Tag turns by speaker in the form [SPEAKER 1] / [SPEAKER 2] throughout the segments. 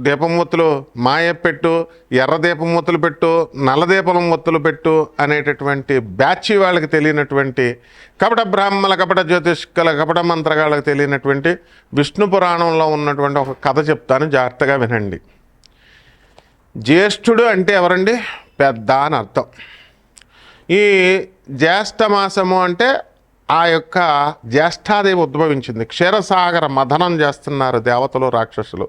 [SPEAKER 1] దీపమూతులు మాయ పెట్టు ఎర్ర దీపమూతులు పెట్టు నల్ల మొత్తులు పెట్టు అనేటటువంటి బ్యాచి వాళ్ళకి తెలియనటువంటి కపట బ్రాహ్మణ కపట జ్యోతిష్కల కపట మంత్రగాళ్ళకి తెలియనటువంటి విష్ణు పురాణంలో ఉన్నటువంటి ఒక కథ చెప్తాను జాగ్రత్తగా వినండి. జ్యేష్ఠుడు అంటే ఎవరండి? పెద్ద అని అర్థం. ఈ జ్యేష్ఠమాసము అంటే ఆ యొక్క జ్యేష్ఠాదేవి ఉద్భవించింది. క్షీరసాగర మథనం చేస్తున్నారు దేవతలు రాక్షసులు.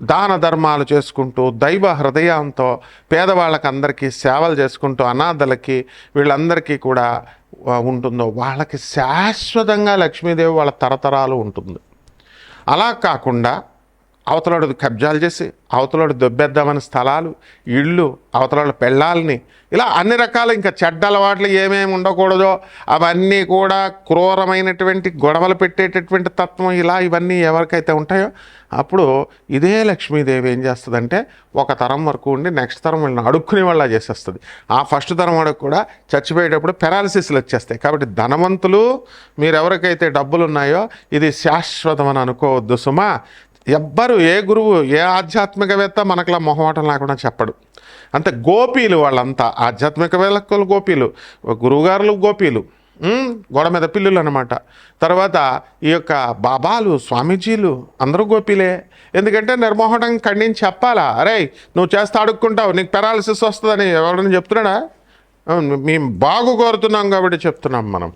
[SPEAKER 1] దాన ధర్మాలు చేసుకుంటూ దైవ హృదయంతో పేదవాళ్ళకి అందరికీ సేవలు చేసుకుంటూ అనాథలకి వీళ్ళందరికీ కూడా ఉంటుందో వాళ్ళకి శాశ్వతంగా లక్ష్మీదేవి వాళ్ళ తరతరాలు ఉంటుంది. అలా కాకుండా అవతలాడు కబ్జాలు చేసి అవతలాడు దొబ్బేద్దామని స్థలాలు ఇళ్ళు అవతలాడు పెళ్ళాలని ఇలా అన్ని రకాల ఇంకా చెడ్డ అలవాట్లు ఏమేమి ఉండకూడదో అవన్నీ కూడా క్రూరమైనటువంటి గొడవలు పెట్టేటటువంటి తత్వం ఇలా ఇవన్నీ ఎవరికైతే ఉంటాయో అప్పుడు ఇదే లక్ష్మీదేవి ఏం చేస్తుందంటే ఒక తరం వరకు ఉండి నెక్స్ట్ తరం వాళ్ళని అడుక్కునే వాళ్ళ చేసేస్తుంది. ఆ ఫస్ట్ తరం వాడికి కూడా చచ్చిపోయేటప్పుడు పెరాలసిస్లు వచ్చేస్తాయి. కాబట్టి ధనవంతులు మీరు ఎవరికైతే డబ్బులు ఉన్నాయో ఇది శాశ్వతం అని అనుకోవద్దు సుమా. ఎవ్వరు ఏ గురువు ఏ ఆధ్యాత్మికవేత్త మనకులా మొహమాటం లేకుండా చెప్పడు. అంతే గోపీలు వాళ్ళంతా ఆధ్యాత్మికవేత్తలు గోపీలు గురువుగారులు గోపీలు గోడ మీద పిల్లులు అనమాట తర్వాత ఈ యొక్క బాబాలు స్వామీజీలు అందరూ గోపీలే. ఎందుకంటే నిర్మోహటం ఖండించి చెప్పాలా? అరే నువ్వు చేస్తే అడుక్కుంటావు నీకు పెరాలసిస్ వస్తుందని ఎవరైనా చెప్తున్నాడా? మేము బాగు కోరుతున్నాం కాబట్టి చెప్తున్నాం మనం.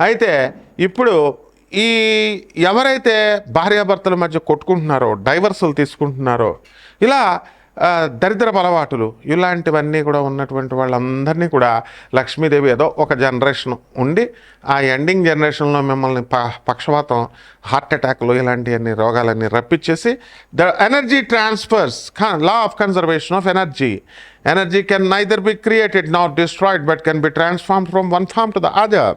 [SPEAKER 1] అయితే ఇప్పుడు ఈ ఎవరైతే భార్యాభర్తల మధ్య కొట్టుకుంటున్నారో డైవర్సులు తీసుకుంటున్నారో ఇలా దరిద్రపు అలవాటులు ఇలాంటివన్నీ కూడా ఉన్నటువంటి వాళ్ళందరినీ కూడా లక్ష్మీదేవి ఏదో ఒక జనరేషన్ ఉండి ఆ ఎండింగ్ జనరేషన్లో మిమ్మల్ని ప పక్షవాతం హార్ట్ అటాక్లు ఇలాంటివన్నీ రోగాలన్నీ రప్పించేసి the energy transfers law of conservation of energy. Energy can neither be created not destroyed but can be transform from one form to the other.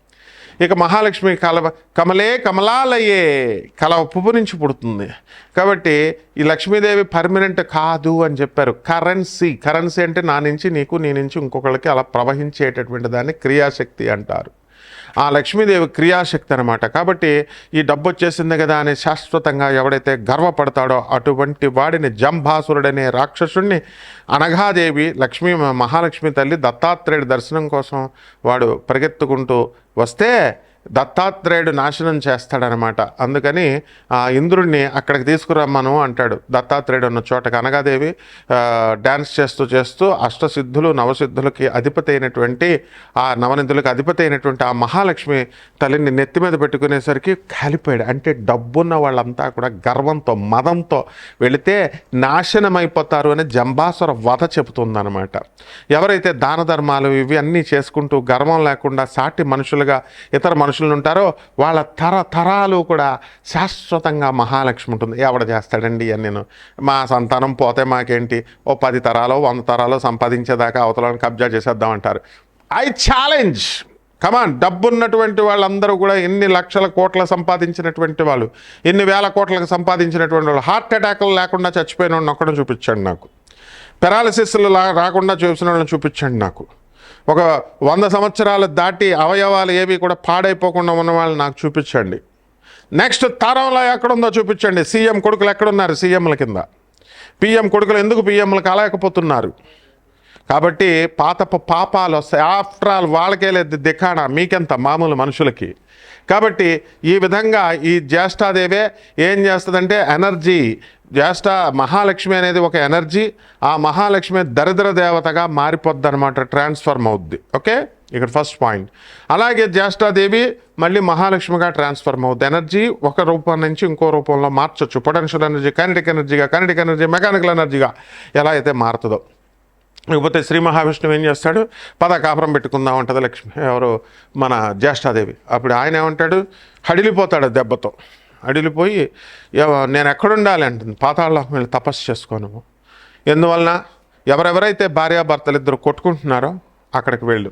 [SPEAKER 1] ఇక మహాలక్ష్మి కలవ కమలే కమలాలయే కల పువ్వు నుంచి పుడుతుంది. కాబట్టి ఈ లక్ష్మీదేవి పర్మనెంట్ కాదు అని చెప్పారు. కరెన్సీ కరెన్సీ అంటే నా నుంచి నీకు నీ నుంచి ఇంకొకళ్ళకి అలా ప్రవహించేటటువంటి దాన్ని క్రియాశక్తి అంటారు. ఆ లక్ష్మీదేవి క్రియాశక్తి అనమాట కాబట్టి ఈ డబ్బు వచ్చేసింది కదా అని శాశ్వతంగా ఎవడైతే గర్వపడతాడో అటువంటి వాడిని జంభాసురుడనే రాక్షసుణ్ణి అనఘాదేవి లక్ష్మీ మహాలక్ష్మి తల్లి దత్తాత్రేయుడి దర్శనం కోసం వాడు పరిగెత్తుకుంటూ వస్తే దత్తాత్రేయుడు నాశనం చేస్తాడనమాట. అందుకని ఆ ఇంద్రుడిని అక్కడికి తీసుకురమ్మను అంటాడు. దత్తాత్రేయుడు ఉన్న చోట కనగాదేవి డ్యాన్స్ చేస్తూ చేస్తూ అష్టసిద్ధులు నవసిద్ధులకి అధిపతి అయినటువంటి ఆ నవనిధులకు అధిపతి అయినటువంటి ఆ మహాలక్ష్మి తల్లిని నెత్తి మీద పెట్టుకునేసరికి కాలిపోయాడు. అంటే డబ్బున్న వాళ్ళంతా కూడా గర్వంతో మదంతో వెళితే నాశనం అయిపోతారు అని జంబాసుర వధ చెబుతుందనమాట. ఎవరైతే దాన ధర్మాలు ఇవి అన్నీ చేసుకుంటూ గర్వం లేకుండా సాటి మనుషులుగా ఇతర మనుషులు ఉంటారో వాళ్ళ తరతరాలు కూడా శాశ్వతంగా మహాలక్ష్మి ఉంటుంది. ఎవడ చేస్తాడండి అని నేను మా సంతానం పోతే మాకేంటి? ఓ పది తరాలో వంద తరాలో సంపాదించేదాకా అవతలను కబ్జా చేసేద్దాం అంటారు. I challenge! కమాన్ డబ్బున్నటువంటి వాళ్ళందరూ కూడా ఎన్ని లక్షల కోట్ల సంపాదించినటువంటి వాళ్ళు ఎన్ని వేల కోట్లకు సంపాదించినటువంటి వాళ్ళు హార్ట్ అటాక్లు లేకుండా చచ్చిపోయిన వాళ్ళని ఒక్కడం చూపించండి నాకు. పెరాలసిస్లు రాకుండా చూసిన వాళ్ళని చూపించండి నాకు. ఒక వంద సంవత్సరాలు దాటి అవయవాలు ఏవి కూడా పాడైపోకుండా ఉన్న వాళ్ళని నాకు చూపించండి. నెక్స్ట్ తరంలో ఎక్కడుందో చూపించండి. సీఎం కొడుకులు ఎక్కడున్నారు? సీఎంల కింద. పిఎం కొడుకులు ఎందుకు పిఎంలు కాలేకపోతున్నారు కాబట్టి పాతపు పాపాలు వస్తాయి ఆఫ్టర్ ఆల్ వాళ్ళకే లేదు దిఖాణ మీకెంత? మామూలు మనుషులకి. కాబట్టి ఈ విధంగా ఈ జ్యేష్ఠాదేవే ఏం చేస్తుందంటే ఎనర్జీ జ్యేష్ఠ మహాలక్ష్మి అనేది ఒక ఎనర్జీ ఆ మహాలక్ష్మి దరిద్ర దేవతగా మారిపోద్ది అనమాట ట్రాన్స్ఫర్మ్ అవుద్ది. ఓకే? ఇక్కడ ఫస్ట్ పాయింట్. అలాగే జ్యేష్ఠాదేవి మళ్ళీ మహాలక్ష్మిగా ట్రాన్స్ఫర్మ్ అవుద్ది. ఎనర్జీ ఒక రూపం నుంచి ఇంకో రూపంలో మార్చొచ్చు. పొటెన్షియల్ ఎనర్జీ కైనటిక్ ఎనర్జీగా కైనటిక్ ఎనర్జీ మెకానికల్ ఎనర్జీగా ఎలా అయితే మారుతుందో. ఇకపోతే శ్రీ మహావిష్ణువు ఏం చేస్తాడు? పద కాపురం పెట్టుకుందాం అంటది లక్ష్మి. ఎవరు మన జ్యేష్ఠాదేవి. అప్పుడు ఆయన ఏమంటాడు? హడిలిపోతాడు దెబ్బతో. అడిలిపోయి నేను ఎక్కడుండాలి? అంటుంది. పాతాళం వెళ్ళి తపస్సు చేసుకోను ఎందువలన? ఎవరెవరైతే భార్యాభర్తలు ఇద్దరు కొట్టుకుంటున్నారో అక్కడికి వెళ్ళు.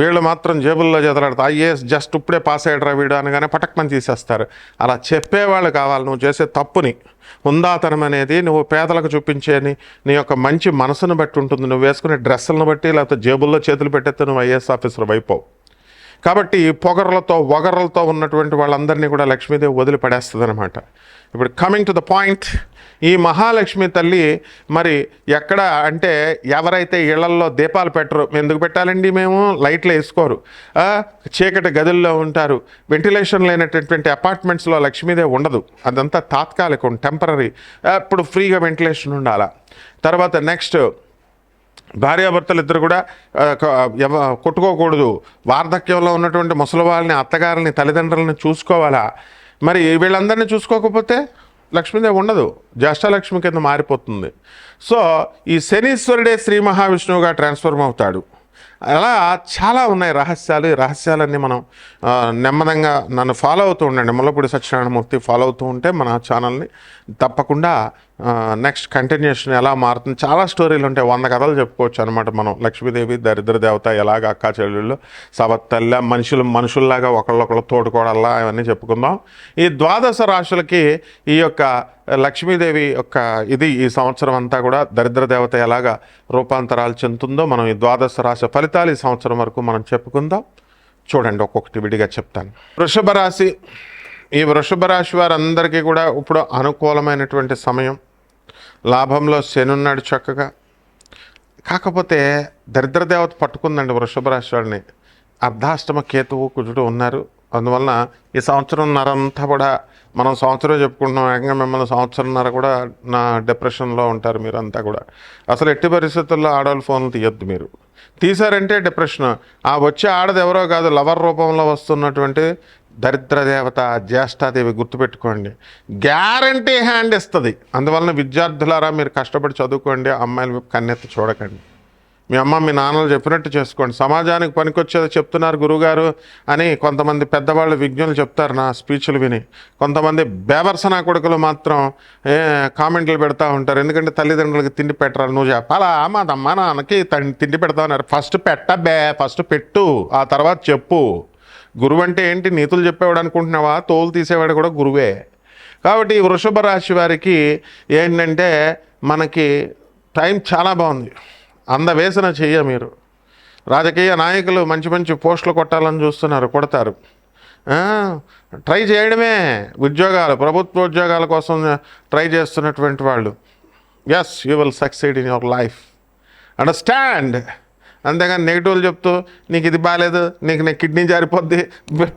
[SPEAKER 1] వీళ్ళు మాత్రం జేబుల్లో చేతలాడతారు ఐఏఎస్ జస్ట్ ఇప్పుడే పాస్ అయ్యాడరా వీడు అనగానే పటక్మని తీసేస్తారు. అలా చెప్పేవాళ్ళు కావాలి నువ్వు చేసే తప్పుని. ఉందాతనం అనేది నువ్వు పేదలకు చూపించేని నీ యొక్క మంచి మనసును బట్టి ఉంటుంది. నువ్వు వేసుకునే డ్రెస్సులను బట్టి లేకపోతే జేబుల్లో చేతులు పెట్టేస్తే నువ్వు ఐఏఎస్ ఆఫీసర్ అయిపోవు కాబట్టి ఈ పొగర్లతో వగర్లతో ఉన్నటువంటి వాళ్ళందరినీ కూడా లక్ష్మీదేవి వదిలిపడేస్తుంది అనమాట ఇప్పుడు కమింగ్ టు ద పాయింట్ ఈ మహాలక్ష్మి తల్లి మరి ఎక్కడ అంటే ఎవరైతే ఇళ్ళల్లో దీపాలు పెట్టరు ఎందుకు పెట్టాలండి మేము? లైట్లు వేసుకోరు. చీకటి గదుల్లో ఉంటారు. వెంటిలేషన్ లేనటువంటి అపార్ట్మెంట్స్లో లక్ష్మీదే ఉండదు. అదంతా తాత్కాలికం టెంపరీ అప్పుడు ఫ్రీగా వెంటిలేషన్ ఉండాలా. తర్వాత నెక్స్ట్ భార్యాభర్తలు ఇద్దరు కూడా కొట్టుకోకూడదు. వార్ధక్యంలో ఉన్నటువంటి ముసలి వాళ్ళని అత్తగారిని తల్లిదండ్రులని చూసుకోవాలా? మరి వీళ్ళందరినీ చూసుకోకపోతే లక్ష్మీదేవి ఉండదు. జ్యేష్ఠలక్ష్మి కింద మారిపోతుంది. సో ఈ శనీశ్వరుడే శ్రీ మహావిష్ణువుగా ట్రాన్స్ఫర్మ్ అవుతాడు. అలా చాలా ఉన్నాయి రహస్యాలు. ఈ రహస్యాలన్నీ మనం నెమ్మదంగా నన్ను ఫాలో అవుతూ ఉండండి. ముల్లపూడి సత్యనారాయణమూర్తి ఫాలో అవుతూ ఉంటే మన ఛానల్ని తప్పకుండా నెక్స్ట్ కంటిన్యూషన్ ఎలా మారుతుంది. చాలా స్టోరీలు ఉంటాయి. వంద కథలు చెప్పుకోవచ్చు అనమాట మనం. లక్ష్మీదేవి దరిద్ర దేవత ఎలాగ అక్కా చెల్లెళ్ళు సవత్తల్ల మనుషులు మనుషుల్లాగా ఒకళ్ళొకళ్ళు తోడుకోవడల్లా అవన్నీ చెప్పుకుందాం. ఈ ద్వాదశ రాశులకి ఈ యొక్క లక్ష్మీదేవి యొక్క ఇది ఈ సంవత్సరం అంతా కూడా దరిద్ర దేవత ఎలాగా రూపాంతరాలు చెందుతుందో మనం ఈ ద్వాదశ రాశి ఫలితాలు ఈ సంవత్సరం వరకు మనం చెప్పుకుందాం. చూడండి ఒక్కొక్కటి విడిగా చెప్తాను. వృషభ రాశి. ఈ వృషభ రాశి వారందరికీ కూడా ఇప్పుడు అనుకూలమైనటువంటి సమయం. లాభంలో శనున్నాడు చక్కగా. కాకపోతే దరిద్రదేవత పట్టుకుందండి వృషభ రాశి వాడిని అర్ధాష్టమ కేతువు కుజుడు ఉన్నారు. అందువలన ఈ సంవత్సరంన్నరంతా కూడా మనం సంవత్సరం చెప్పుకుంటున్నాం. ఏకంగా మిమ్మల్ని సంవత్సరంన్నర కూడా నా డిప్రెషన్లో ఉంటారు మీరు అంతా కూడా. అసలు ఎట్టి పరిస్థితుల్లో ఆడవాళ్ళు ఫోన్లు తీయొద్దు మీరు. తీశారంటే డిప్రెషన్. ఆ వచ్చే ఆడది ఎవరో కాదు లవర్ రూపంలో వస్తున్నటువంటి దరిద్ర దేవత జ్యేష్ఠాదేవి గుర్తుపెట్టుకోండి. గ్యారంటీ హ్యాండ్ ఇస్తుంది. అందువలన విద్యార్థులారా మీరు కష్టపడి చదువుకోండి అమ్మాయిలు కన్నెత్తి చూడకండి. మీ అమ్మ మీ నాన్నలు చెప్పినట్టు చేసుకోండి. సమాజానికి పనికొచ్చేది చెప్తున్నారు గురుగారు అని కొంతమంది పెద్దవాళ్ళు విజ్ఞులు చెప్తారు నా స్పీచ్లు విని. కొంతమంది బేవర్సనా కొడుకులు మాత్రం కామెంట్లు పెడతా ఉంటారు. ఎందుకంటే తల్లిదండ్రులకి తిండి పెట్టరాలు నువ్వు చెప్పాలా? మాదమ్మ నాన్నకి తిండి పెడతా ఉన్నారు ఫస్ట్ పెట్ట బే ఫస్ట్ పెట్టు ఆ తర్వాత చెప్పు. గురువు అంటే ఏంటి? నీతులు చెప్పేవాడు అనుకుంటున్నావా? తోలు తీసేవాడు కూడా గురువే. కాబట్టి వృషభ రాశి వారికి ఏంటంటే మనకి టైం చాలా బాగుంది. అందవేసిన చెయ్య మీరు. రాజకీయ నాయకులు మంచి మంచి పోస్టులు కొట్టాలని చూస్తున్నారు కొడతారు. ట్రై చేయడమే ఉద్యోగాలు ప్రభుత్వ ఉద్యోగాల కోసం ట్రై చేస్తున్నటువంటి వాళ్ళు. Yes you will succeed in your life understand అంతేగాని నెగిటివ్లు చెప్తూ నీకు ఇది బాగాలేదు నీకు నీ కిడ్నీ జారిపోద్ది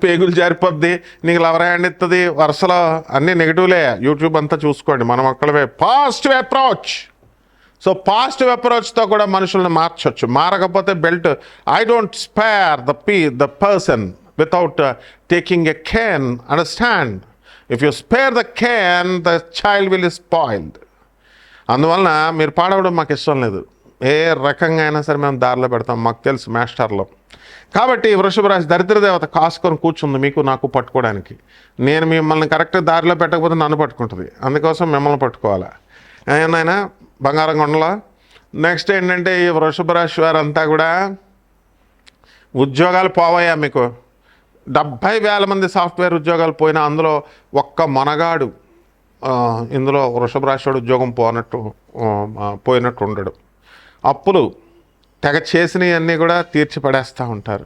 [SPEAKER 1] పేగులు జారిపోద్ది నీకు లవర్ ఇస్తుంది వరుసలో అన్నీ నెగిటివ్లే. యూట్యూబ్ అంతా చూసుకోండి మనం ఒక్కడవే పాజిటివ్ అప్రోచ్ సో పాజిటివ్ అప్రోచ్తో కూడా మనుషుల్ని మార్చవచ్చు మారకపోతే belt I don't spare the pee the person without taking a can understand if you spare the cane the child will spoiled అందువలన మీరు పాడవడం మాకు ఇష్టం లేదు. ఏ రకంగా అయినా సరే మేము దారిలో పెడతాం. మాకు తెలుసు మాస్టర్లో. కాబట్టి వృషభ రాశి దరిద్ర దేవత కాసుకొని కూర్చుంది మీకు నాకు పట్టుకోవడానికి. నేను మిమ్మల్ని కరెక్ట్ దారిలో పెట్టకపోతే నన్ను పట్టుకుంటుంది. అందుకోసం మిమ్మల్ని పట్టుకోవాలా. ఏమైనా బంగారం కొండలో? నెక్స్ట్ ఏంటంటే ఈ వృషభ రాశి వారంతా కూడా ఉద్యోగాలు పోవయ్యా మీకు. డెబ్భై వేల మంది సాఫ్ట్వేర్ ఉద్యోగాలు పోయినా అందులో ఒక్క మనగాడు ఇందులో వృషభ రాశివాడు ఉద్యోగం పోనట్టు పోయినట్టు ఉండడు. అప్పులు తెగ చేసినవన్నీ కూడా తీర్చి పడేస్తూ ఉంటారు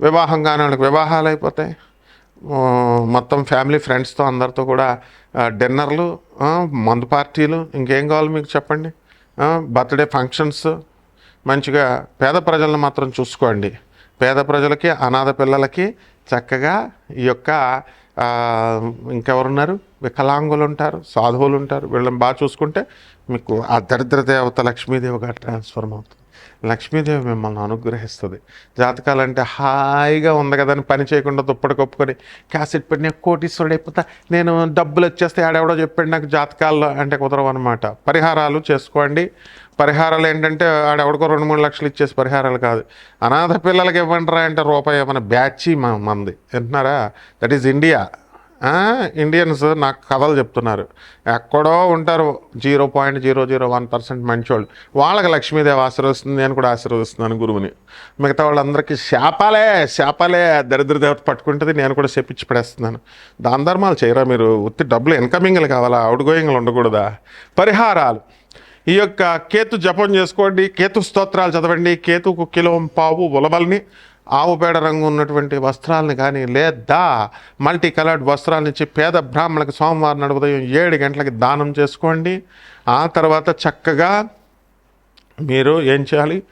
[SPEAKER 1] వివాహం కాని వాళ్ళకి వివాహాలు అయిపోతాయి. మొత్తం ఫ్యామిలీ ఫ్రెండ్స్తో అందరితో కూడా డిన్నర్లు మందు పార్టీలు ఇంకేం కావాలి మీకు చెప్పండి? బర్త్డే ఫంక్షన్స్ మంచిగా పేద ప్రజలను మాత్రం చూసుకోండి. పేద ప్రజలకి అనాథ పిల్లలకి చక్కగా ఈ యొక్క ఇంకెవరున్నారు? వికలాంగులు ఉంటారు సాధువులు ఉంటారు వీళ్ళని బాగా చూసుకుంటే మీకు ఆ దరిద్ర దేవత లక్ష్మీదేవిగా ట్రాన్స్ఫర్మ్ అవుతుంది లక్ష్మీదేవి మిమ్మల్ని అనుగ్రహిస్తుంది. జాతకాలంటే హాయిగా ఉంది కదా అని పని చేయకుండా దుప్పటి కప్పుకొని క్యాసెట్ పెట్టి నేను కోటీశ్వరుడు అయిపోతా నేను డబ్బులు వచ్చేస్తే ఆడెవడో చెప్పాడు నాకు జాతకాల్లో అంటే కుదరవు అనమాట పరిహారాలు చేసుకోండి. పరిహారాలు ఏంటంటే ఆడెవడికో రెండు మూడు లక్షలు ఇచ్చేసి పరిహారాలు కాదు. అనాథ పిల్లలకి ఇవ్వండిరా అంటే రూపాయి ఏమైనా బ్యాచి మంది. వింటున్నారా? దట్ ఈజ్ ఇండియా ఇండియన్స్ నాకు కథలు చెప్తున్నారు. ఎక్కడో ఉంటారు zero point zero zero one percent మంచోళ్ళు. వాళ్ళకి లక్ష్మీదేవి ఆశీర్వదిస్తుంది నేను కూడా ఆశీర్వదిస్తున్నాను గురువుని. మిగతా వాళ్ళందరికీ శాపాలే శాపాలే దరిద్ర దేవత పట్టుకుంటుంది నేను కూడా చెప్పించి పడేస్తున్నాను. దాని ధర్మాలు చేయరా మీరు? ఉత్తి డబ్బులు ఇన్కమింగ్లు కావాలా? అవుట్ గోయింగ్లు ఉండకూడదా? పరిహారాలు. ఈ యొక్క కేతు జపం చేసుకోండి కేతు స్తోత్రాలు చదవండి కేతుకు కిలో పావు ఉలవల్ని ఆవు పేడ రంగు ఉన్నటువంటి వస్త్రాలను కానీ లేదా మల్టీ కలర్డ్ వస్త్రాలను ఇచ్చి పేద బ్రాహ్మణులకు సోమవారం నాడు ఉదయం ఏడు గంటలకి దానం చేసుకోండి. ఆ తర్వాత చక్కగా మీరు ఏం చేయాలి?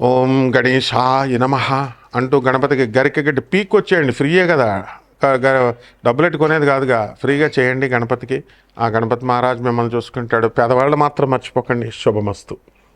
[SPEAKER 1] ఓం గణేశాయ నమ అంటూ గణపతికి గరిక గడ్డి పీక్ వచ్చేయండి. ఫ్రీయే కదా. గ- గ- డబ్బులు ఎట్టుకునేది కాదుగా. ఫ్రీగా చేయండి గణపతికి. ఆ గణపతి మహారాజ్ మిమ్మల్ని చూసుకుంటాడు. పేదవాళ్ళు మాత్రం మర్చిపోకండి. శుభమస్తు.